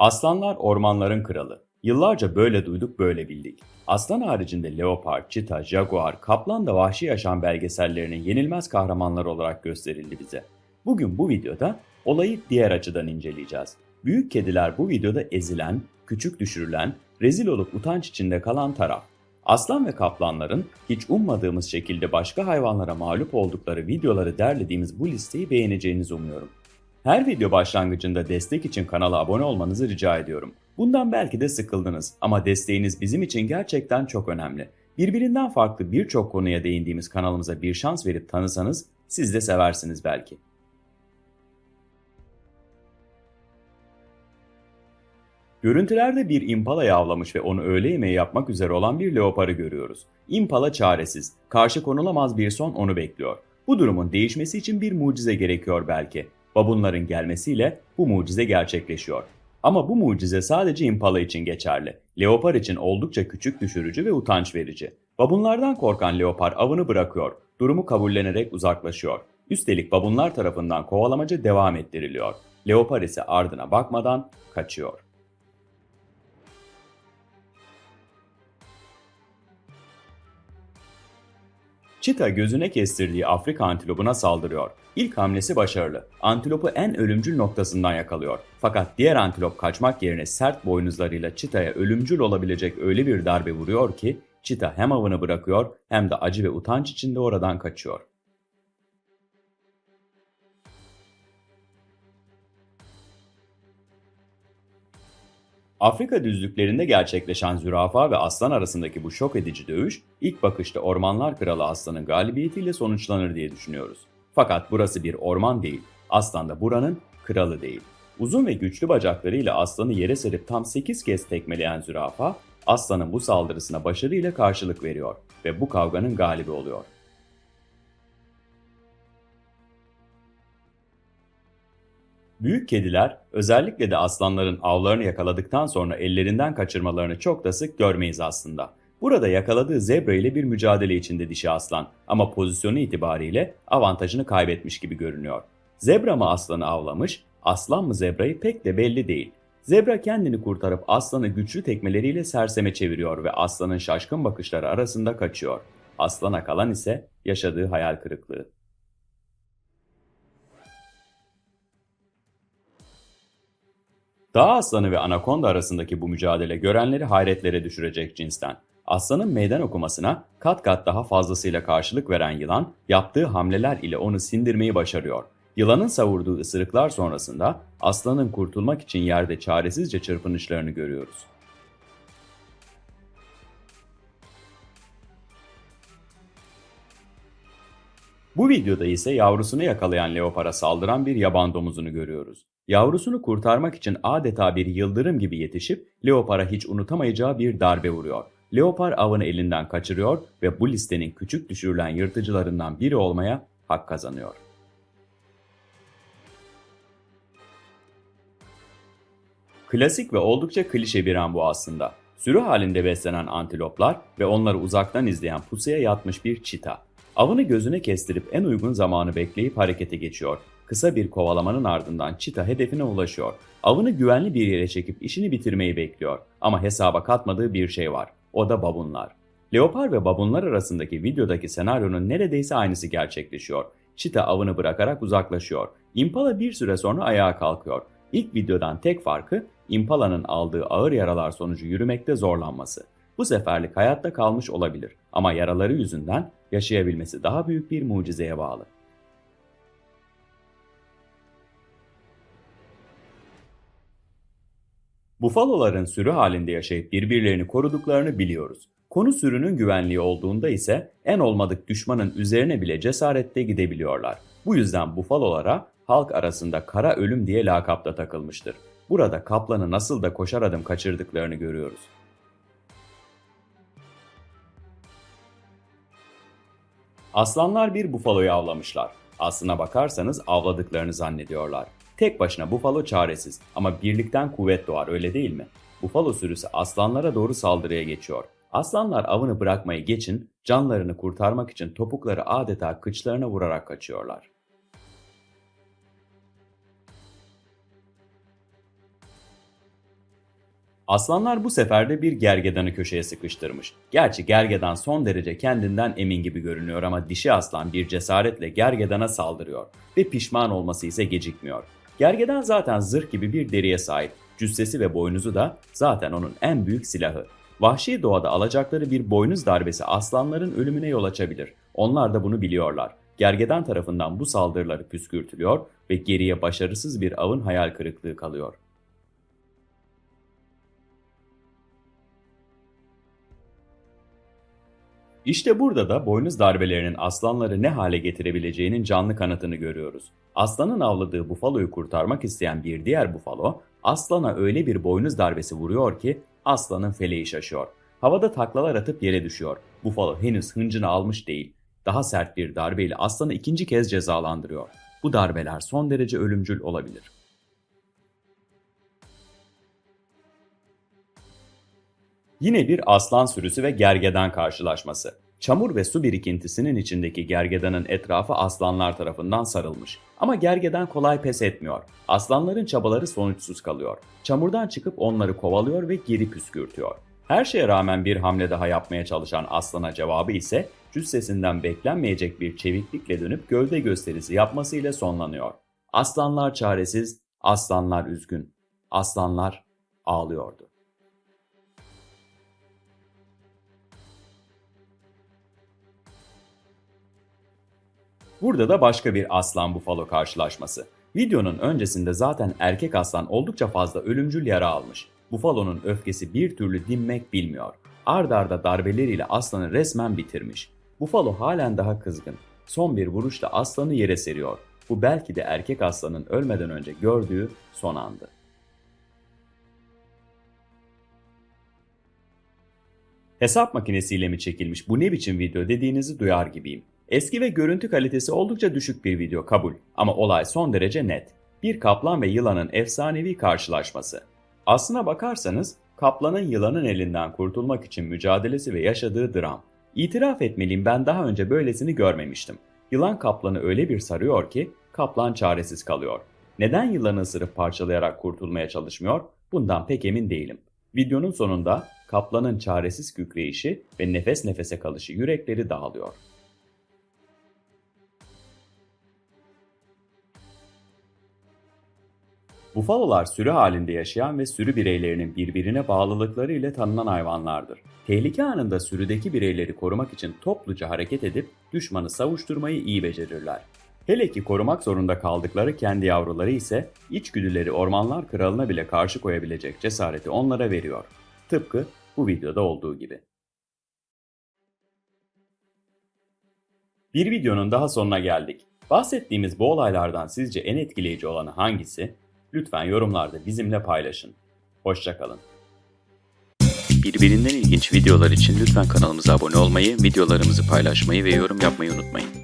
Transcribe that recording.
Aslanlar ormanların kralı. Yıllarca böyle duyduk böyle bildik. Aslan haricinde leopar, çita, jaguar, kaplan da vahşi yaşam belgesellerinin yenilmez kahramanları olarak gösterildi bize. Bugün bu videoda olayı diğer açıdan inceleyeceğiz. Büyük kediler bu videoda ezilen, küçük düşürülen, rezil olup utanç içinde kalan taraf. Aslan ve kaplanların hiç ummadığımız şekilde başka hayvanlara mağlup oldukları videoları derlediğimiz bu listeyi beğeneceğinizi umuyorum. Her video başlangıcında destek için kanala abone olmanızı rica ediyorum. Bundan belki de sıkıldınız ama desteğiniz bizim için gerçekten çok önemli. Birbirinden farklı birçok konuya değindiğimiz kanalımıza bir şans verip tanısanız siz de seversiniz belki. Görüntülerde bir impalayı avlamış ve onu öğle yemeği yapmak üzere olan bir leoparı görüyoruz. Impala çaresiz, karşı konulamaz bir son onu bekliyor. Bu durumun değişmesi için bir mucize gerekiyor belki. Babunların gelmesiyle bu mucize gerçekleşiyor. Ama bu mucize sadece impala için geçerli. Leopar için oldukça küçük düşürücü ve utanç verici. Babunlardan korkan leopar avını bırakıyor. Durumu kabullenerek uzaklaşıyor. Üstelik babunlar tarafından kovalamaca devam ettiriliyor. Leopar ise ardına bakmadan kaçıyor. Çita gözüne kestirdiği Afrika antilopuna saldırıyor. İlk hamlesi başarılı. Antilopu en ölümcül noktasından yakalıyor. Fakat diğer antilop kaçmak yerine sert boynuzlarıyla çitaya ölümcül olabilecek öyle bir darbe vuruyor ki çita hem avını bırakıyor hem de acı ve utanç içinde oradan kaçıyor. Afrika düzlüklerinde gerçekleşen zürafa ve aslan arasındaki bu şok edici dövüş ilk bakışta ormanlar kralı aslanın galibiyetiyle sonuçlanır diye düşünüyoruz. Fakat burası bir orman değil, aslan da buranın kralı değil. Uzun ve güçlü bacaklarıyla aslanı yere serip tam 8 kez tekmeleyen zürafa, aslanın bu saldırısına başarıyla karşılık veriyor ve bu kavganın galibi oluyor. Büyük kediler özellikle de aslanların avlarını yakaladıktan sonra ellerinden kaçırmalarını çok da sık görmeyiz aslında. Burada yakaladığı zebra ile bir mücadele içinde dişi aslan ama pozisyonu itibariyle avantajını kaybetmiş gibi görünüyor. Zebra mı aslanı avlamış, aslan mı zebrayı pek de belli değil. Zebra kendini kurtarıp aslanı güçlü tekmeleriyle serseme çeviriyor ve aslanın şaşkın bakışları arasında kaçıyor. Aslana kalan ise yaşadığı hayal kırıklığı. Dağ aslanı ve anakonda arasındaki bu mücadele görenleri hayretlere düşürecek cinsten. Aslanın meydan okumasına kat kat daha fazlasıyla karşılık veren yılan yaptığı hamleler ile onu sindirmeyi başarıyor. Yılanın savurduğu ısırıklar sonrasında aslanın kurtulmak için yerde çaresizce çırpınışlarını görüyoruz. Bu videoda ise yavrusunu yakalayan leopara saldıran bir yaban domuzunu görüyoruz. Yavrusunu kurtarmak için adeta bir yıldırım gibi yetişip leopara hiç unutamayacağı bir darbe vuruyor. Leopar avını elinden kaçırıyor ve bu listenin küçük düşürülen yırtıcılarından biri olmaya hak kazanıyor. Klasik ve oldukça klişe bir an bu aslında. Sürü halinde beslenen antiloplar ve onları uzaktan izleyen pusuya yatmış bir çita. Avını gözüne kestirip en uygun zamanı bekleyip harekete geçiyor. Kısa bir kovalamanın ardından çita hedefine ulaşıyor. Avını güvenli bir yere çekip işini bitirmeyi bekliyor. Ama hesaba katmadığı bir şey var. O da babunlar. Leopar ve babunlar arasındaki videodaki senaryonun neredeyse aynısı gerçekleşiyor. Çita avını bırakarak uzaklaşıyor. Impala bir süre sonra ayağa kalkıyor. İlk videodan tek farkı Impala'nın aldığı ağır yaralar sonucu yürümekte zorlanması. Bu seferlik hayatta kalmış olabilir ama yaraları yüzünden yaşayabilmesi daha büyük bir mucizeye bağlı. Bufaloların sürü halinde yaşayıp birbirlerini koruduklarını biliyoruz. Konu sürünün güvenliği olduğunda ise en olmadık düşmanın üzerine bile cesaretle gidebiliyorlar. Bu yüzden bufalolara halk arasında kara ölüm diye lakapta takılmıştır. Burada kaplanı nasıl da koşar adım kaçırdıklarını görüyoruz. Aslanlar bir bufaloyu avlamışlar. Aslına bakarsanız avladıklarını zannediyorlar. Tek başına bufalo çaresiz ama birlikten kuvvet doğar öyle değil mi? Bufalo sürüsü aslanlara doğru saldırıya geçiyor. Aslanlar avını bırakmayı geçin, canlarını kurtarmak için topukları adeta kıçlarına vurarak kaçıyorlar. Aslanlar bu sefer de bir gergedanı köşeye sıkıştırmış. Gerçi gergedan son derece kendinden emin gibi görünüyor ama dişi aslan bir cesaretle gergedana saldırıyor ve pişman olması ise gecikmiyor. Gergedan zaten zırh gibi bir deriye sahip. Cüssesi ve boynuzu da zaten onun en büyük silahı. Vahşi doğada alacakları bir boynuz darbesi aslanların ölümüne yol açabilir. Onlar da bunu biliyorlar. Gergedan tarafından bu saldırıları püskürtülüyor ve geriye başarısız bir avın hayal kırıklığı kalıyor. İşte burada da boynuz darbelerinin aslanları ne hale getirebileceğinin canlı kanıtını görüyoruz. Aslanın avladığı bufaloyu kurtarmak isteyen bir diğer bufalo, aslana öyle bir boynuz darbesi vuruyor ki aslanın feleği şaşıyor. Havada taklalar atıp yere düşüyor. Bufalo henüz hıncını almış değil. Daha sert bir darbeyle aslanı ikinci kez cezalandırıyor. Bu darbeler son derece ölümcül olabilir. Yine bir aslan sürüsü ve gergedan karşılaşması. Çamur ve su birikintisinin içindeki gergedanın etrafı aslanlar tarafından sarılmış. Ama gergedan kolay pes etmiyor. Aslanların çabaları sonuçsuz kalıyor. Çamurdan çıkıp onları kovalıyor ve geri püskürtüyor. Her şeye rağmen bir hamle daha yapmaya çalışan aslana cevabı ise cüssesinden beklenmeyecek bir çeviklikle dönüp gövde gösterisi yapmasıyla sonlanıyor. Aslanlar çaresiz, aslanlar üzgün, aslanlar ağlıyordu. Burada da başka bir aslan bufalo karşılaşması. Videonun öncesinde zaten erkek aslan oldukça fazla ölümcül yara almış. Bufalo'nun öfkesi bir türlü dinmek bilmiyor. Ard arda darbeleriyle aslanı resmen bitirmiş. Bufalo halen daha kızgın. Son bir vuruşla aslanı yere seriyor. Bu belki de erkek aslanın ölmeden önce gördüğü son andı. Hesap makinesiyle mi çekilmiş bu ne biçim video dediğinizi duyar gibiyim. Eski ve görüntü kalitesi oldukça düşük bir video kabul ama olay son derece net. Bir kaplan ve yılanın efsanevi karşılaşması. Aslına bakarsanız kaplanın yılanın elinden kurtulmak için mücadelesi ve yaşadığı dram. İtiraf etmeliyim ben daha önce böylesini görmemiştim. Yılan kaplanı öyle bir sarıyor ki kaplan çaresiz kalıyor. Neden yılanı ısırıp parçalayarak kurtulmaya çalışmıyor? Bundan pek emin değilim. Videonun sonunda kaplanın çaresiz kükreyişi ve nefes nefese kalışı yürekleri dağılıyor. Bufalolar sürü halinde yaşayan ve sürü bireylerinin birbirine bağlılıkları ile tanınan hayvanlardır. Tehlike anında sürüdeki bireyleri korumak için topluca hareket edip düşmanı savuşturmayı iyi becerirler. Hele ki korumak zorunda kaldıkları kendi yavruları ise içgüdüleri ormanlar kralına bile karşı koyabilecek cesareti onlara veriyor. Tıpkı bu videoda olduğu gibi. Bir videonun daha sonuna geldik. Bahsettiğimiz bu olaylardan sizce en etkileyici olanı hangisi? Lütfen yorumlarda bizimle paylaşın. Hoşçakalın. Birbirinden ilginç videolar için lütfen kanalımıza abone olmayı, videolarımızı paylaşmayı ve yorum yapmayı unutmayın.